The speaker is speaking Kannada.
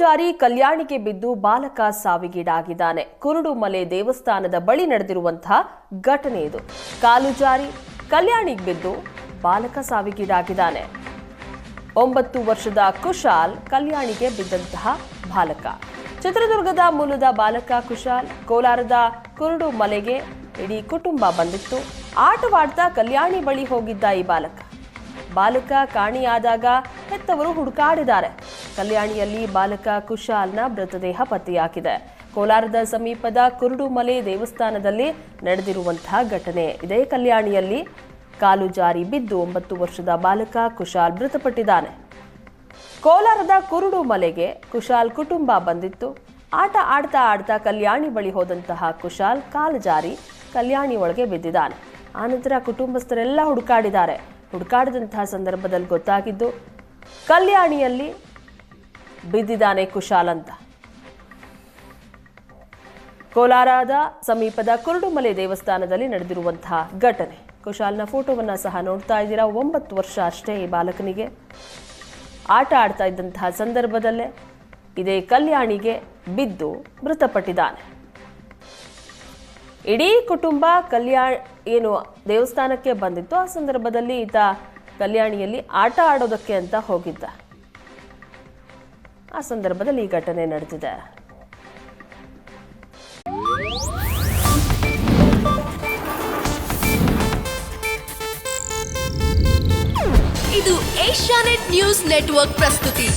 ಜಾರಿ ಕಲ್ಯಾಣಿಗೆ ಬಿದ್ದು ಬಾಲಕ ಸಾವಿಗೀಡಾಗಿದ್ದಾನೆ. ಕುರುಡು ಮಲೆ ದೇವಸ್ಥಾನದ ಬಳಿ ನಡೆದಿರುವಂತಹ ಘಟನೆ ಇದು. ಕಾಲು ಜಾರಿ ಕಲ್ಯಾಣಿಗೆ ಬಿದ್ದು ಬಾಲಕ ಸಾವಿಗೀಡಾಗಿದ್ದಾನೆ. ಒಂಬತ್ತು ವರ್ಷದ ಕುಶಾಲ್ ಕಲ್ಯಾಣಿಗೆ ಬಿದ್ದಂತಹ ಬಾಲಕ. ಚಿತ್ರದುರ್ಗದ ಮೂಲದ ಬಾಲಕ ಕುಶಾಲ್ ಕೋಲಾರದ ಕುರುಡು ಮಲೆಗೆ ಇಡೀ ಕುಟುಂಬ ಬಂದಿತ್ತು. ಆಟವಾಡ್ತಾ ಕಲ್ಯಾಣಿ ಬಳಿ ಹೋಗಿದ್ದ ಈ ಬಾಲಕ. ಬಾಲಕ ಕಾಣಿಯಾದಾಗ ಹೆತ್ತವರು ಹುಡುಕಾಡಿದ್ದಾರೆ. ಕಲ್ಯಾಣಿಯಲ್ಲಿ ಬಾಲಕ ಕುಶಾಲ್ನ ಮೃತದೇಹ ಪತ್ತೆಯಾಗಿದೆ. ಕೋಲಾರದ ಸಮೀಪದ ಕುರುಡುಮಲೆ ದೇವಸ್ಥಾನದಲ್ಲಿ ನಡೆದಿರುವಂತಹ ಘಟನೆ. ಇದೇ ಕಲ್ಯಾಣಿಯಲ್ಲಿ ಕಾಲು ಜಾರಿ ಬಿದ್ದು ಒಂಬತ್ತು ವರ್ಷದ ಬಾಲಕ ಕುಶಾಲ್ ಮೃತಪಟ್ಟಿದ್ದಾನೆ. ಕೋಲಾರದ ಕುರುಡು ಮಲೆಗೆ ಕುಶಾಲ್ ಕುಟುಂಬ ಬಂದಿತ್ತು. ಆಟ ಆಡ್ತಾ ಆಡ್ತಾ ಕಲ್ಯಾಣಿ ಬಳಿ ಹೋದಂತಹ ಕುಶಾಲ್ ಕಾಲು ಜಾರಿ ಕಲ್ಯಾಣಿ ಒಳಗೆ ಬಿದ್ದಿದ್ದಾನೆ. ಆನಂತರ ಕುಟುಂಬಸ್ಥರೆಲ್ಲ ಹುಡುಕಾಡಿದ್ದಾರೆ. ಹುಡುಕಾಡಿದಂತಹ ಸಂದರ್ಭದಲ್ಲಿ ಗೊತ್ತಾಗಿದ್ದು, ಕಲ್ಯಾಣಿಯಲ್ಲಿ ಬಿದ್ದಿದ್ದಾನೆ ಕುಶಾಲ್ ಅಂತ. ಕೋಲಾರದ ಸಮೀಪದ ಕುರುಡುಮಲೆ ದೇವಸ್ಥಾನದಲ್ಲಿ ನಡೆದಿರುವಂತಹ ಘಟನೆ. ಕುಶಾಲ್ನ ಫೋಟೋವನ್ನು ಸಹ ನೋಡ್ತಾ ಇದ್ದೀರಾ. ಒಂಬತ್ತು ವರ್ಷ ಅಷ್ಟೇ ಈ ಬಾಲಕನಿಗೆ. ಆಟ ಆಡ್ತಾ ಇದ್ದಂತಹ ಸಂದರ್ಭದಲ್ಲೇ ಇದೇ ಕಲ್ಯಾಣಿಗೆ ಬಿದ್ದು ಮೃತಪಟ್ಟಿದ್ದಾನೆ. ಇಡೀ ಕುಟುಂಬ ಕಲ್ಯಾಣ ಏನು ದೇವಸ್ಥಾನಕ್ಕೆ ಬಂದಿತ್ತು. ಆ ಸಂದರ್ಭದಲ್ಲಿ ಈತ ಕಲ್ಯಾಣಿಯಲ್ಲಿ ಆಟ ಆಡೋದಕ್ಕೆ ಅಂತ ಹೋಗಿದ್ದ. ಆ ಸಂದರ್ಭದಲ್ಲಿ ಈ ಘಟನೆ ನಡೆದಿದೆ. ಇದು ಏಷ್ಯಾನೆಟ್ ನ್ಯೂಸ್ ನೆಟ್ವರ್ಕ್ ಪ್ರಸ್ತುತಿ.